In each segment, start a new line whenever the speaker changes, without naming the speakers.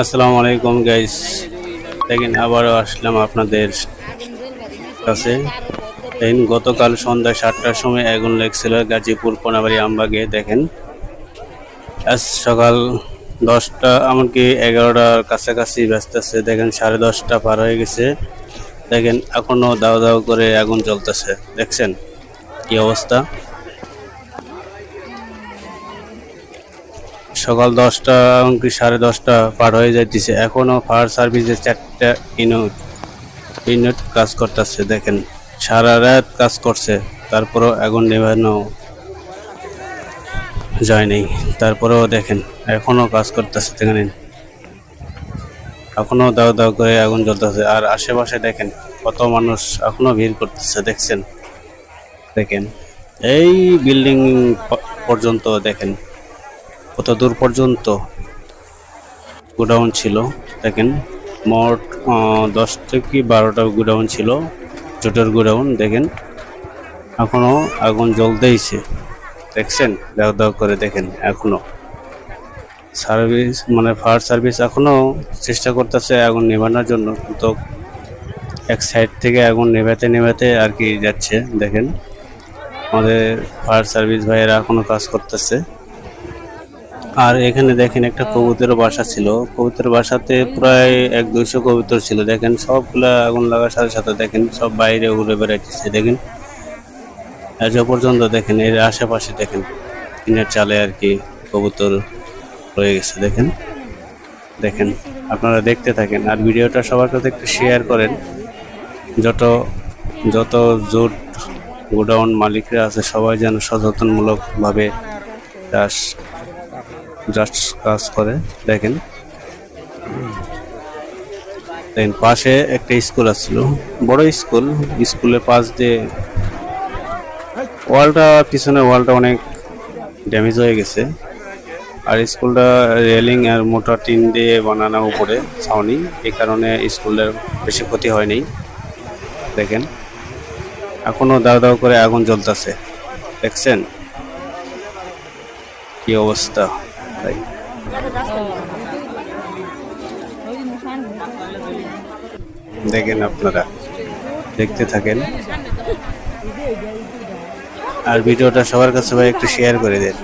আসসালামু আলাইকুম গাইস দেখেন, আবারও আসলাম আপনাদের কাছে। দেখেন, গতকাল সন্ধ্যা সাতটার সময় আগুন লেগছিল গাজীপুর কোনাবাড়ি আমবাগে, দেখেন। আজ সকাল দশটা, এমনকি এগারোটার কাছাকাছি ব্যস্ত আছে, দেখেন, সাড়ে দশটা পার হয়ে গেছে। দেখেন এখনও দাও দাও করে আগুন জ্বলতেছে, দেখছেন? কি অবস্থা? সকাল দশটা এমনকি সাড়ে দশটা পার হয়ে যাইতেছে। এখনও ফায়ার সার্ভিসের চারটা ইউনিট ইউনিট কাজ করতেছে, দেখেন। সারা রাত কাজ করছে, তারপরেও আগুন নেভানো যায় যায়নি তারপরেও দেখেন এখনও কাজ করতেছে, দেখেন। এখনও দাও দাও করে আগুন জ্বলতেছে। আর আশেপাশে দেখেন, কত মানুষ এখনও ভিড় করতেছে, দেখছেন? দেখেন, এই বিল্ডিং পর্যন্ত দেখেন। কত দূর পর্যন্ত গোডাউন ছিল? দেখেন, মোট দশ থেকে বারোটা গোডাউন ছিল, জোটের গোডাউন, দেখেন। এখনও আগুন জ্বলতেইছে। দেখছেন? দাও দাও করে দেখেন এখনও সার্ভিস মানে ফায়ার সার্ভিস এখনও চেষ্টা করতেছে আগুন নেভানোর জন্য, কিন্তু এক সাইড থেকে আগুন নেভাতে নেভাতে আর কি যাচ্ছে, দেখেন। আমাদের ফায়ার সার্ভিস ভাইয়েরা এখনও কাজ করতেছে। আর এখানে দেখেন একটা কবুতরের বাসা ছিল। কবুতরের বাসাতে প্রায় এক দুইশো কবুতর ছিল। দেখেন সবগুলা আগুন লাগার সাথে সাথে দেখেন সব বাইরে উড়ে বেড়াইতেছে। দেখেন আজ পর্যন্ত দেখেন এর আশেপাশে দেখেন টিনের চালে আর কি কবুতর রয়ে গেছে। দেখেন দেখেন, আপনারা দেখতে থাকেন। আর ভিডিওটা সবার সাথে একটু শেয়ার করেন। যত যত জোট গোডাউন মালিকরা আছে, সবাই যেন সচেতনমূলকভাবে চাষ জাস্ট কাজ করে, দেখেন। দেখেন, পাশে একটা স্কুল আসছিল। বড় স্কুল, স্কুলের পাশ দিয়ে ওয়ালটা পিছনে ওয়ালটা অনেক ড্যামেজ হয়ে গেছে। আর স্কুলটা রেলিং আর মোটা টিন দিয়ে বানানো উপরে, ছাউনি। এই কারণে স্কুলের বেশি ক্ষতি হয়নি। দেখেন, এখনও দাও দাও করে আগুন জ্বলতেছে। দেখছেন? কি অবস্থা? দেখেন আপনারা, দেখতে থাকেন। আর ভিডিওটা সবার কাছে ভাই একটু শেয়ার করে দেন।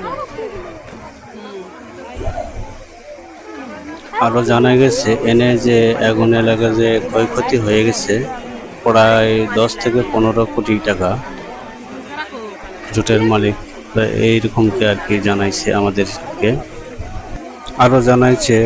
আরও জানা গেছে, এনে যে আগুন এলাকা যে ক্ষয়ক্ষতি হয়ে গেছে, প্রায় দশ থেকে পনেরো কোটি টাকা জোটের মালিক, এইরকমকে আর কি জানাইছে আমাদেরকে। আরও জানাইছে